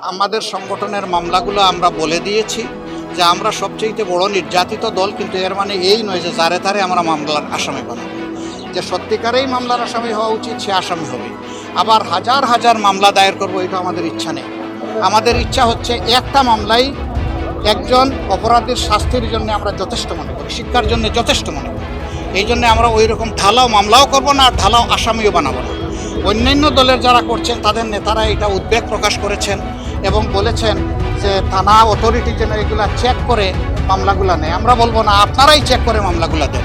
আমাদের সংগঠনের মামলাগুলো আমরা বলে দিয়েছি যে আমরা সবচেয়ে বড় নির্যাতিত দল, কিন্তু এর মানে এই নয় যে যারে তারে আমরা মামলার আসামি বানাবো। যে সত্যিকারেই মামলার আসামি হওয়া উচিত, সে আসামি হবে। আবার হাজার হাজার মামলা দায়ের করব, এটা আমাদের ইচ্ছা নেই। আমাদের ইচ্ছা হচ্ছে একটা মামলাই একজন অপরাধীর শাস্তির জন্য আমরা যথেষ্ট মনে করি, শিক্ষার জন্য যথেষ্ট মনে করি। এই জন্য আমরা ওই রকম ঢালাও মামলাও করব না, আর ঢালাও আসামিও বানাবো না। অন্যান্য দলের যারা করছেন, তাদের নেতারা এটা উদ্বেগ প্রকাশ করেছেন। এবং বলেছেন যে থানা অথরিটি যেন এগুলা চেক করে মামলাগুলো নেয়। আমরা বলব না, আপনারাই চেক করে মামলাগুলা দেন।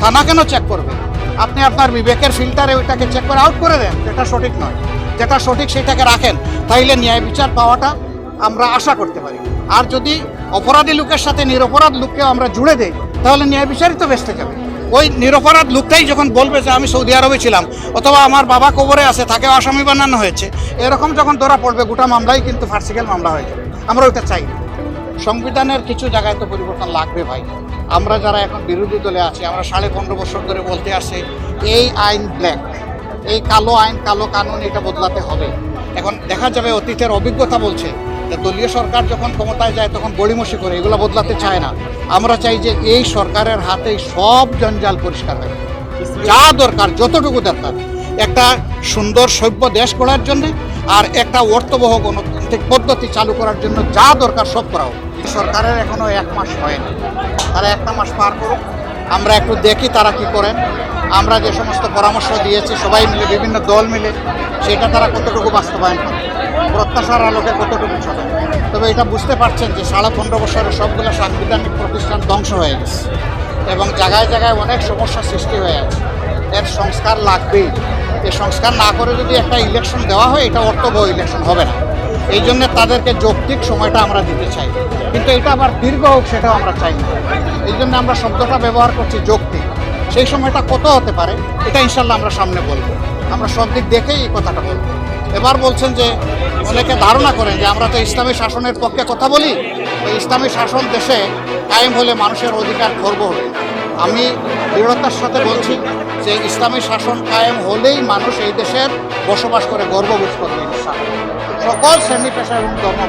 থানা কেন চেক করবে? আপনি আপনার বিবেকের ফিল্টারে ওইটাকে চেক করে আউট করে দেন, যেটা সঠিক নয়। যেটা সঠিক সেটাকে রাখেন। তাইলে ন্যায় বিচার পাওয়াটা আমরা আশা করতে পারি। আর যদি অপরাধী লোকের সাথে নিরপরাধ লোককেও আমরা জুড়ে দেই, তাহলে ন্যায় বিচারই তো বেসতে যাবে। ওই নিরপরাধ লোকটাই যখন বলবে যে আমি সৌদি আরবে ছিলাম, অথবা আমার বাবা কবরে আছে, তাকে আসামি বানানো হয়েছে, এরকম যখন ধরা পড়বে, গোটা মামলাই কিন্তু ফার্সিক্যাল মামলা হয়ে যাবে। আমরা ওইটা চাই সংবিধানের কিছু জায়গায় তো পরিবর্তন লাগবে ভাই। আমরা যারা এখন বিরোধী দলে আছি, আমরা সাড়ে পনেরো বছর ধরে বলতে আসে এই আইন ব্ল্যাক, এই কালো আইন, কালো কানুন, এটা বদলাতে হবে। এখন দেখা যাবে অতীতের অভিজ্ঞতা বলছে দলীয় সরকার যখন ক্ষমতায় যায় তখন গড়িমসি করে, এগুলো বদলাতে চায় না। আমরা চাই যে এই সরকারের হাতেই সব জঞ্জাল পরিষ্কার হয়। যা দরকার, যতটুকু দরকার। একটা সুন্দর সভ্য দেশ গড়ার জন্য আর একটা অর্থবহ গণতান্ত্রিক পদ্ধতি চালু করার জন্য যা দরকার সব করা হোক। সরকারের এখনও এক মাস হয়নি তারা একটা মাস পার করুক। আমরা একটু দেখি তারা কি করেন। আমরা যে সমস্ত পরামর্শ দিয়েছি, সবাই মিলে, বিভিন্ন দল মিলে, সেটা তারা কতটুকু বাস্তবায়ন করে প্রত্যাশার আলোকে কতটুকু চলে। তবে এটা বুঝতে পারছেন যে সাড়ে পনেরো বছরে সবগুলো সাংবিধানিক প্রতিষ্ঠান ধ্বংস হয়ে গেছে এবং জায়গায় জায়গায় অনেক সমস্যা সৃষ্টি হয়ে আছে। এর সংস্কার লাগবেই। এই সংস্কার না করে যদি একটা ইলেকশন দেওয়া হয়, এটা অর্থবহ ইলেকশন হবে না। এই জন্য তাদেরকে যৌক্তিক সময়টা আমরা দিতে চাই। কিন্তু এটা আবার দীর্ঘ হোক, সেটাও আমরা চাই না। এই জন্য আমরা শব্দটা ব্যবহার করছি যৌক্তিক। সেই সময়টা কত হতে পারে, এটা ইনশাল্লাহ আমরা সামনে বলব। আমরা সব দিক দেখেই এই কথাটা বলব। এবার বলছেন যে অনেকে ধারণা করেন যে আমরা তো ইসলামী শাসনের পক্ষে কথা বলি ইসলামী শাসন দেশে কায়েম হলে মানুষের অধিকার খর্ব হবে আমি দৃঢ়তার সাথে বলছি যে ইসলামী শাসন কায়েম হলেই মানুষ এই দেশের বসবাস করে, গর্ববোধ করবে। সকল শ্রেণি পেশা এবং ধর্ম